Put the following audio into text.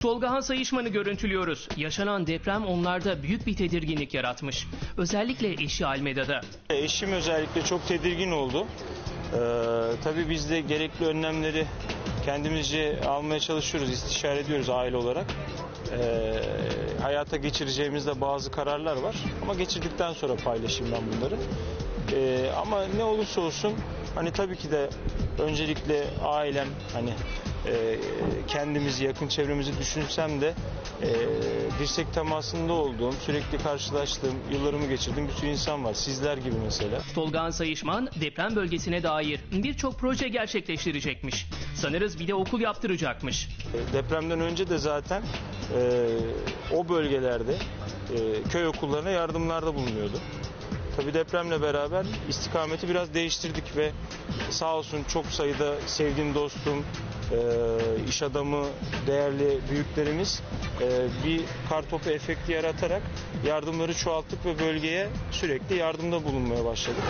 Tolgahan Sayışman'ı görüntülüyoruz. Yaşanan deprem onlarda büyük bir tedirginlik yaratmış. Özellikle eşi Almeda'da. Eşim özellikle çok tedirgin oldu. Ee, tabii biz de gerekli önlemleri kendimizce almaya çalışıyoruz, istişare ediyoruz aile olarak. Ee, hayata geçireceğimiz de bazı kararlar var ama geçirdikten sonra paylaşayım ben bunları. Ee, ama ne olursa olsun hani tabii ki de öncelikle ailem hani e, kendimizi yakın çevremizi düşünsem de e, dirsek temasında olduğum sürekli karşılaştığım yıllarımı geçirdiğim bir sürü insan var sizler gibi mesela. Tolgahan Sayışman deprem bölgesine dair birçok proje gerçekleştirecekmiş. Sanırız bir de okul yaptıracakmış. E, Depremden önce de zaten e, o bölgelerde e, köy okullarına yardımlarda bulunuyordu. Tabii depremle beraber istikameti biraz değiştirdik ve sağ olsun çok sayıda sevdiğim dostum, e, iş adamı, değerli büyüklerimiz e, bir kartopu efekti yaratarak yardımları çoğalttık ve bölgeye sürekli yardımda bulunmaya başladık.